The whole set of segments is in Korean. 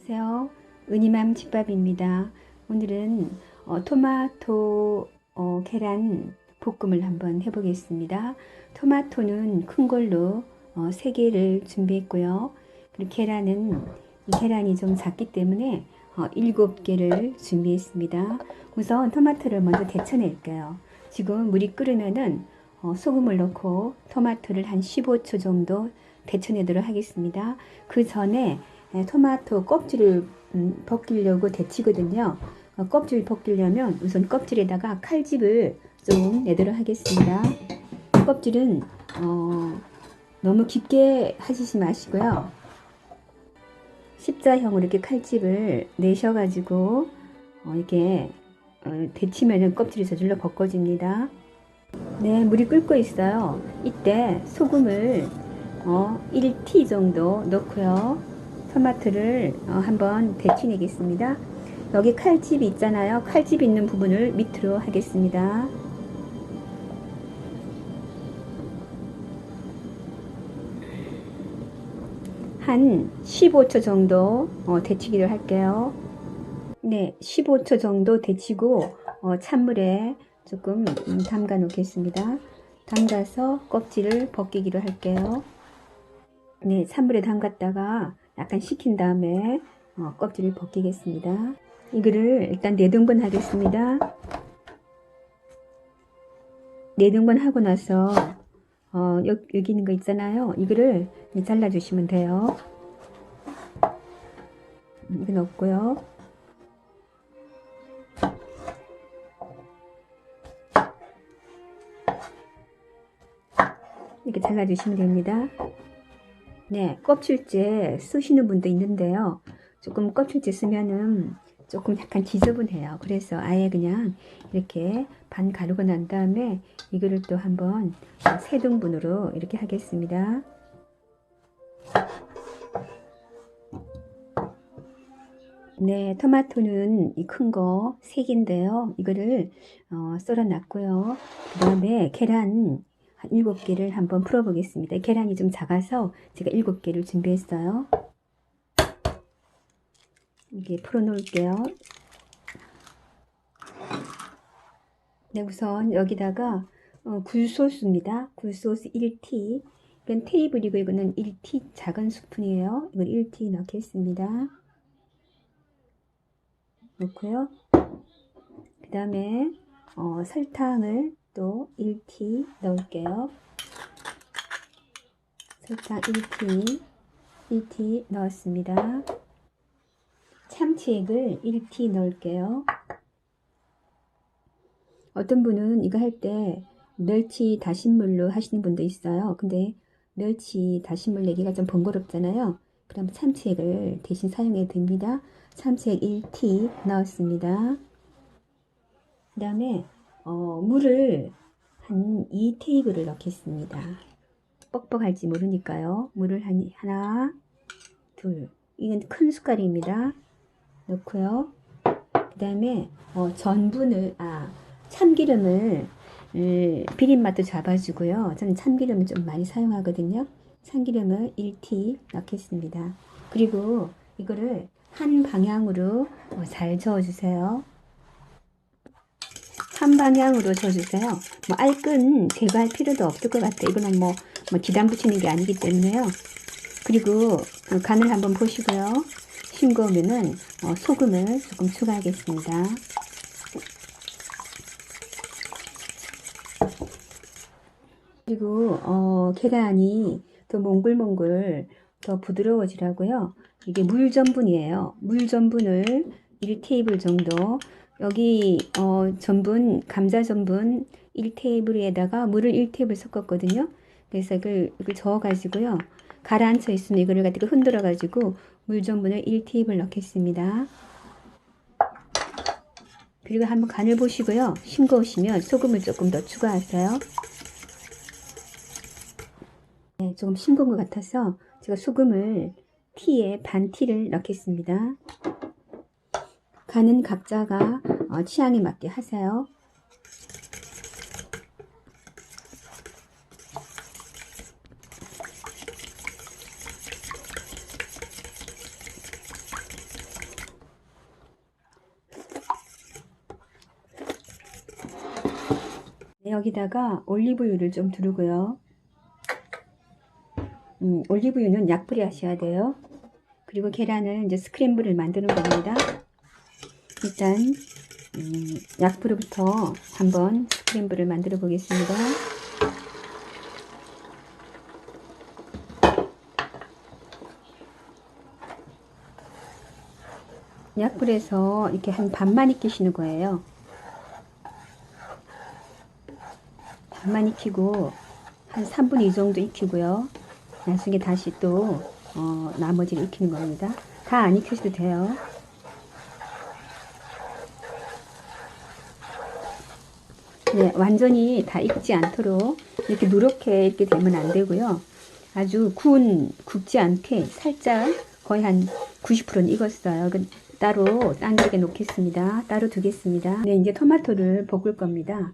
안녕하세요. 은희맘 집밥입니다. 오늘은 어, 토마토 어, 계란 볶음을 한번 해보겠습니다. 토마토는 큰 걸로 어, 3개를 준비했고요. 그리고 계란은 이 계란이 좀 작기 때문에 어, 7개를 준비했습니다. 우선 토마토를 먼저 데쳐낼게요. 지금 물이 끓으면은 어, 소금을 넣고 토마토를 한 15초 정도 데쳐내도록 하겠습니다. 그 전에 에, 토마토 껍질을 음, 벗기려고 데치거든요. 어, 껍질 벗기려면 우선 껍질에다가 칼집을 좀 내도록 하겠습니다. 껍질은 어, 너무 깊게 하시지 마시고요. 십자형으로 이렇게 칼집을 내셔가지고 어, 이렇게 어, 데치면은 껍질이 저절로 벗겨집니다. 네, 물이 끓고 있어요. 이때 소금을 어, 1t 정도 넣고요. 토마토를 어, 한번 데치내겠습니다. 여기 칼집이 있잖아요. 칼집 있는 부분을 밑으로 하겠습니다. 한 15초 정도 어, 데치기를 할게요. 네, 15초 정도 데치고 어, 찬물에 조금 음, 담가 놓겠습니다. 담가서 껍질을 벗기기로 할게요. 네, 찬물에 담갔다가 약간 식힌 다음에 어, 껍질을 벗기겠습니다. 이거를 일단 4등분 하겠습니다. 4등분 하고 나서 어, 여, 여기 있는 거 있잖아요. 이거를 잘라주시면 돼요. 이거 넣고요. 이렇게 잘라주시면 됩니다. 네, 껍질째 쓰시는 분도 있는데요. 조금 껍질째 쓰면은 조금 약간 지저분해요. 그래서 아예 그냥 이렇게 반 가르고 난 다음에 이거를 또 한번 세 등분으로 이렇게 하겠습니다. 네, 토마토는 이 큰거 3개인데요. 이거를 어, 썰어 놨고요. 그 다음에 계란 한 7개를 한번 풀어 보겠습니다. 계란이 좀 작아서 제가 7개를 준비했어요. 이게 풀어 놓을게요. 네, 우선 여기다가 어, 굴소스입니다. 굴소스 1t. 이건 테이블이고 이거는 1t 작은 스푼이에요. 이걸 1t 넣겠습니다. 넣고요. 그 다음에 어, 설탕을 또 1t 넣을게요. 설탕 1t, 1t 넣었습니다. 참치액을 1t 넣을게요. 어떤 분은 이거 할 때 멸치 다신물로 하시는 분도 있어요. 근데 멸치 다신물 내기가 좀 번거롭잖아요. 그럼 참치액을 대신 사용해도 됩니다. 참치액 1t 넣었습니다. 그 다음에 어, 물을 한 2테이블을 넣겠습니다. 뻑뻑할지 모르니까요. 물을 한, 하나, 둘. 이건 큰 숟갈입니다. 넣고요. 그 다음에 어, 전분을, 아, 참기름을 음, 비린맛도 잡아주고요. 저는 참기름을 좀 많이 사용하거든요. 참기름을 1t 넣겠습니다. 그리고 이거를 한 방향으로 어, 잘 저어주세요. 한 방향으로 저어주세요. 뭐 알끈 제거할 필요도 없을 것 같아요. 이거는 뭐, 뭐 기단 붙이는 게 아니기 때문에요. 그리고 어, 간을 한번 보시고요. 싱거우면은 어, 소금을 조금 추가하겠습니다. 그리고 어, 계란이 더 몽글몽글 더 부드러워지라고요. 이게 물 전분이에요. 물 전분을 1테이블 정도 여기 어, 전분 감자 전분 1테이블에다가 물을 1테이블 섞었거든요. 그래서 이걸, 이걸 저어 가지고요. 가라앉혀 있으면 이거를 갖다가 흔들어 가지고 물 전분을 1테이블 넣겠습니다. 그리고 한번 간을 보시고요. 싱거우시면 소금을 조금 더 추가하세요. 네, 조금 싱거운 것 같아서 제가 소금을 티에 반 티를 넣겠습니다. 가는 각자가 어, 취향에 맞게 하세요. 네, 여기다가 올리브유를 좀 두르고요. 음, 올리브유는 약불에 하셔야 돼요. 그리고 계란은 이제 스크램블을 만드는 겁니다. 일단 음, 약불부터 한번 스크램블을 만들어 보겠습니다. 약불에서 이렇게 한 반만 익히시는 거예요. 반만 익히고 한 3분 2 정도 익히고요. 나중에 다시 또 어, 나머지를 익히는 겁니다. 다 안 익히셔도 돼요. 네, 완전히 다 익지 않도록 이렇게 누렇게 이렇게 되면 안 되고요. 아주 구운 굽지 않게 살짝 거의 한 90%는 익었어요. 그 따로 딴 쪽에 놓겠습니다. 따로 두겠습니다. 네, 이제 토마토를 볶을 겁니다.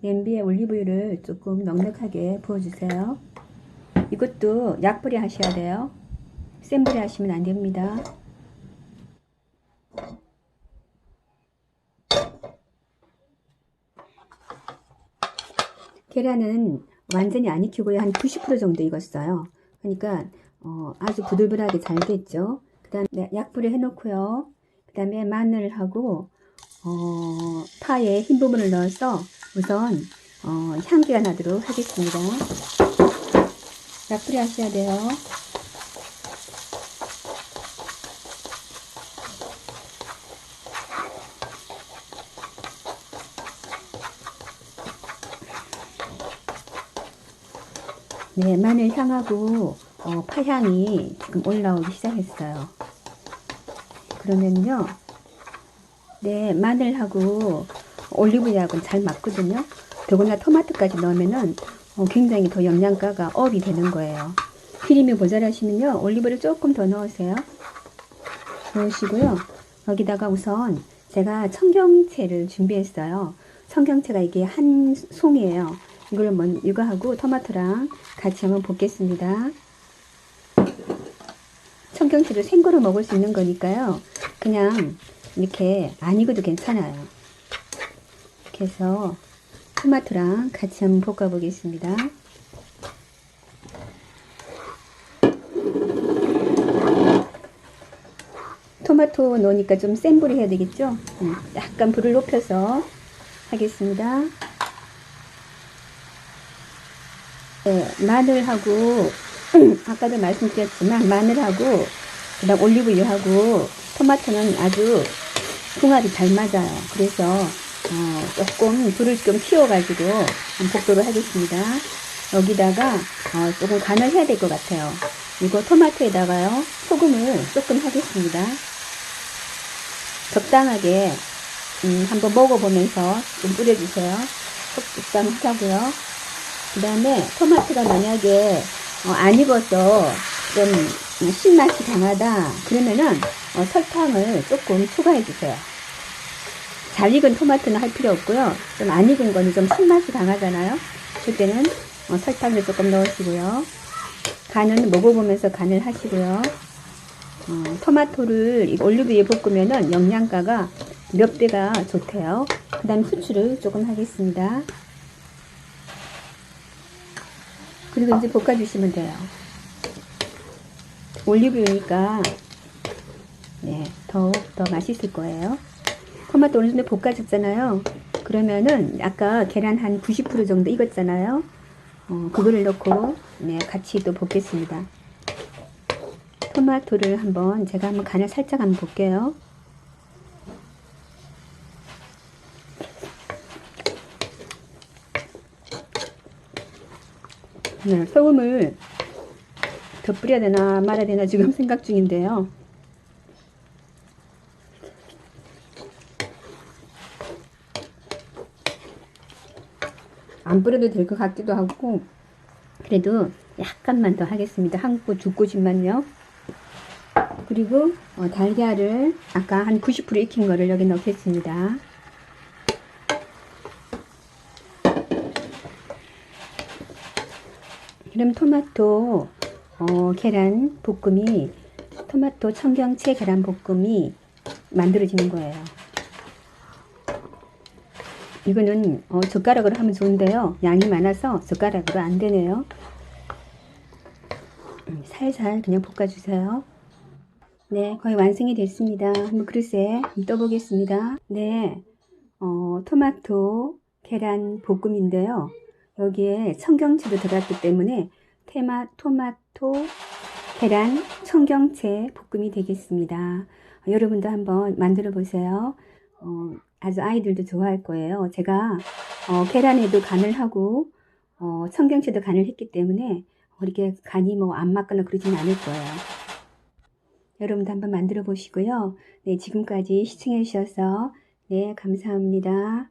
냄비에 올리브유를 조금 넉넉하게 부어주세요. 이것도 약불에 하셔야 돼요. 센 불에 하시면 안 됩니다. 계란은 완전히 안 익히고요. 한 90% 정도 익었어요. 그러니까 어, 아주 부들부들하게 잘 됐죠. 그 다음에 약불에 해놓고요. 그 다음에 마늘하고 어, 파에 흰 부분을 넣어서 우선 어, 향기가 나도록 하겠습니다. 약불에 하셔야 돼요. 네, 마늘 향하고 어, 파향이 지금 올라오기 시작했어요. 그러면요, 네, 마늘하고 올리브유하고는 잘 맞거든요. 더구나 토마토까지 넣으면은 어, 굉장히 더 영양가가 업이 되는 거예요. 크림이 모자라시면요, 올리브를 조금 더 넣으세요. 넣으시고요. 여기다가 우선 제가 청경채를 준비했어요. 청경채가 이게 한 송이에요. 이걸 먼저 이거 하고 토마토랑 같이 한번 볶겠습니다. 청경채를 생거로 먹을 수 있는 거니까요. 그냥 이렇게 안 익어도 괜찮아요. 이렇게 해서 토마토랑 같이 한번 볶아 보겠습니다. 토마토 넣으니까 좀 센 불이 해야 되겠죠? 음, 약간 불을 높여서 하겠습니다. 네, 마늘하고 아까도 말씀드렸지만 마늘하고 그다음 올리브유하고 토마토는 아주 궁합이 잘 맞아요. 그래서 어, 조금 불을 좀 키워가지고 볶도록 하겠습니다. 여기다가 어, 조금 간을 해야 될 것 같아요. 이거 토마토에다가요 소금을 조금 하겠습니다. 적당하게 음, 한번 먹어보면서 좀 뿌려주세요. 적당하고요. 그 다음에 토마토가 만약에 어, 안 익어서 좀 신맛이 강하다 그러면은 어, 설탕을 조금 추가해 주세요. 잘 익은 토마토는 할 필요 없고요. 좀 안 익은 거는 좀 신맛이 강하잖아요. 그때는 어, 설탕을 조금 넣으시고요. 간은 먹어보면서 간을 하시고요. 어, 토마토를 올리브유에 볶으면은 영양가가 몇 배가 좋대요. 그 다음 후추를 조금 하겠습니다. 그리고 이제 볶아주시면 돼요. 올리브유니까 네, 더욱 더 맛있을 거예요. 토마토 어느 정도 볶아줬잖아요. 그러면은 아까 계란 한 90% 정도 익었잖아요. 어, 그거를 넣고 네, 같이 또 볶겠습니다. 토마토를 한번 제가 한번 간을 살짝 한번 볼게요. 네, 소금을 더 뿌려야 되나 말아야 되나 지금 생각 중인데요. 안 뿌려도 될 것 같기도 하고 그래도 약간만 더 하겠습니다. 한국 죽고집만요. 그리고 어, 달걀을 아까 한 90% 익힌 거를 여기 넣겠습니다. 그럼 토마토 어, 계란 볶음이 토마토 청경채 계란 볶음이 만들어지는 거예요. 이거는 어, 젓가락으로 하면 좋은데요. 양이 많아서 젓가락으로 안 되네요. 음, 살살 그냥 볶아주세요. 네, 거의 완성이 됐습니다. 한번 그릇에 떠보겠습니다. 네, 어, 토마토, 계란 볶음인데요. 여기에 청경채도 들어갔기 때문에 테마, 토마토, 계란, 청경채 볶음이 되겠습니다. 여러분도 한번 만들어 보세요. 어, 아주 아이들도 좋아할 거예요. 제가 어, 계란에도 간을 하고 어, 청경채도 간을 했기 때문에 이렇게 간이 뭐 안 맞거나 그러진 않을 거예요. 여러분도 한번 만들어 보시고요. 네, 지금까지 시청해 주셔서 네, 감사합니다.